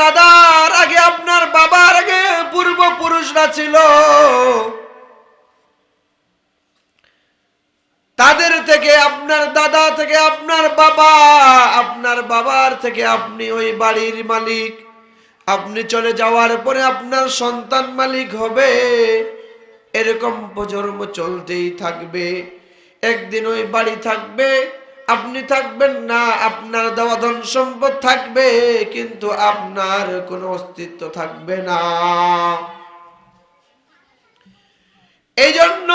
দাদার আগে, আপনার বাবার আগে পূর্বপুরুষরা ছিল। তাদের থেকে আপনার দাদা থেকে আপনার বাবা, আপনার বাবার থেকে আপনি ওই বাড়ির মালিক। আপনি চলে যাওয়ার পরে আপনার সন্তান মালিক হবে। এরকম প্রজন্ম চলতেই থাকবে। একদিন ওই বাড়ি থাকবে আপনি থাকবেন না, আপনার দেওয়া ধন সম্পদ থাকবে, কিন্তু আপনার কোনো অস্তিত্ব থাকবে না। এই জন্য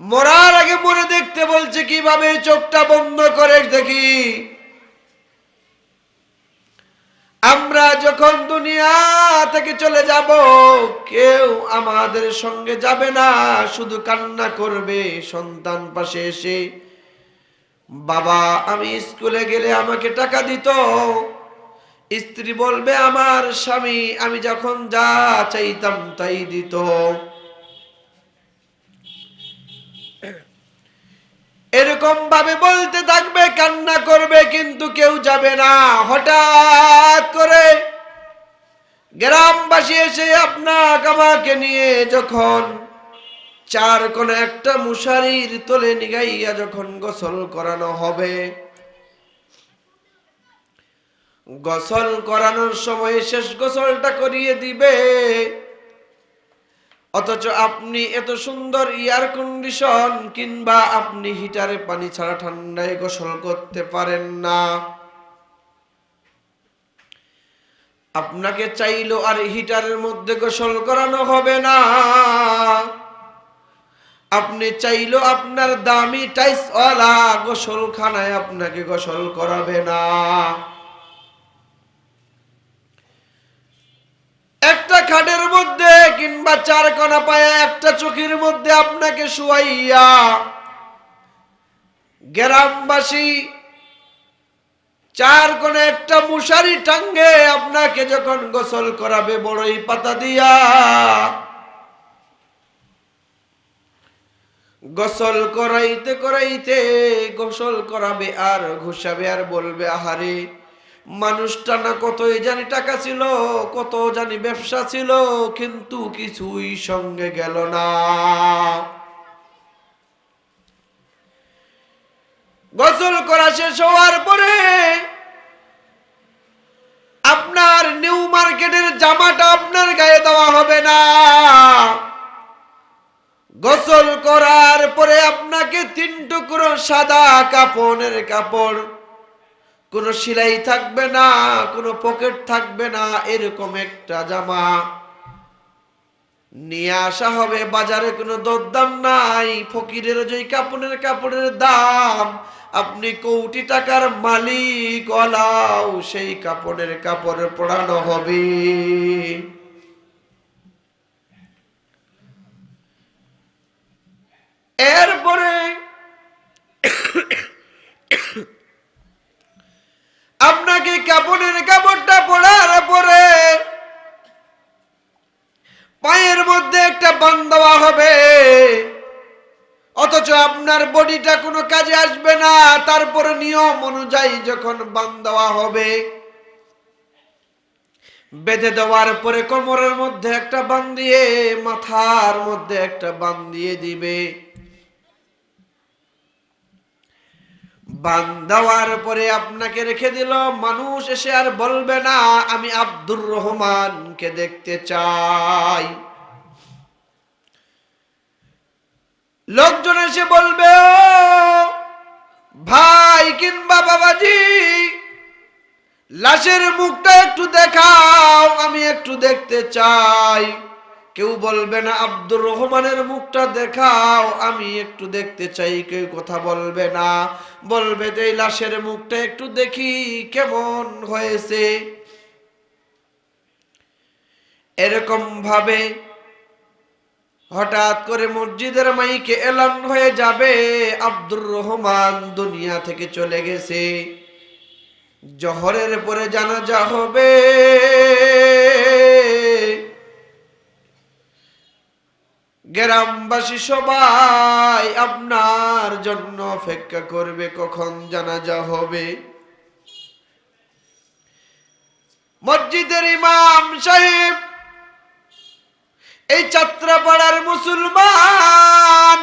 মরার আগে মরে দেখতে বলছে, কীভাবে চোখটা বন্ধ করে দেখি? আমরা যখন দুনিয়া থেকে চলে যাব, কেউ আমাদের সঙ্গে যাবে না, শুধু কান্না করবে সন্তান পাশে এসে। বাবা, আমি স্কুলে গেলে আমাকে টাকা দিত। স্ত্রী বলবে, আমার স্বামী, আমি যখন যা চাইতাম তাই দিত। এরকম ভাবে বলতে থাকবে, কান্না করবে, কিন্তু কেউ যাবে না। হঠাৎ করে গ্রামবাসী এসে আপনাকে, আমাকে নিয়ে যখন চার কোন একটা মুশারির তোলে নিগাইয়া যখন গোসল করানো হবে। গোসল করানোর সময় শেষ গোসলটা করিয়ে দিবে। অথচ আপনি এত সুন্দর এয়ার কন্ডিশন কিংবা আপনি হিটারে পানি ছাড়া ঠান্ডায় গোসল করতে পারেন না। আপনাকে চাইলো আর হিটারের মধ্যে গোসল করানো হবে না। আপনি চাইলো আপনার দামি টাইসওয়ালা গোসলখানায় আপনাকে গোসল করাবে না। একটা খাটের মধ্যে কিংবা চার কোনা পায়ে একটা চোখের মধ্যে আপনাকে শুয়াইয়া গ্রামবাসী চার কোণে একটা মশারি টাঙ্গে আপনাকে যখন গোসল করাবে বড়ই পাতা দিয়া গোসল করাইতে করাইতে গোসল করাবে আর ঘুষাবে আর বলবে, আহারে, মানুষটা না কতই জানি টাকা ছিল কত জানি ব্যবসা ছিল, কিন্তু কিছুই সঙ্গে গেল না। গোসল করা শেষ হওয়ার পরে আপনার নিউ মার্কেটের জামাটা আপনার গায়ে দেওয়া হবে না। গোসল করার পরে আপনাকে তিন টুকরো সাদা কাপড়ের কাপড়। কোনো সেলাই থাকবে না, কোনো পকেট থাকবে না, এরকম একটা জামা। নিয়ে আসা হবে, বাজারে কোনো দরদাম নাই, ফকিরের যে কাপড়ের কাপড়ের দাম, আপনি কোটি টাকার মালিক অলাও সেই কাপড়ের কাপড় পড়ানো হবে। এরপরে আপনাকে কাপড়ের কাপড়টা পড়ার পরে পায়ের মধ্যে একটা বান দেওয়া হবে। অথচ আপনার বডিটা কোনো কাজে আসবে না, তারপরে নিয়ম অনুযায়ী যখন বান দেওয়া হবে, বেঁধে দেওয়ার পরে কোমরের মধ্যে একটা বান দিয়ে, মাথার মধ্যে একটা বান দিয়ে দিবে। বান পরে আপনাকে রেখে দিল। মানুষ এসে আর বলবে না আমি আব্দুর রহমানকে দেখতে চাই। লোকজন এসে বলবে "ও, ভাই কিংবা বাবাজি লাশের মুখটা একটু দেখাও আমি একটু দেখতে চাই। কেউ বলবে না, আব্দুর রহমানের মুখটা দেখাও, আমি একটু দেখতে চাই। কেউ কথা বলবে না, বলবে যে লাশের মুখটা একটু দেখি, কেমন হয়েছে? এরকম ভাবে হঠাৎ করে মসজিদের মাইকে এলান হয়ে যাবে, আব্দুর রহমান দুনিয়া থেকে চলে গেছে। জহরের পরে জানাজা হবে। গ্রামবাসী সবাই আপনার জন্য অপেক্ষা করবে, কখন জানাজা হবে? মসজিদের ইমাম সাহেব, এই যাত্রাপাড়ার মুসলমান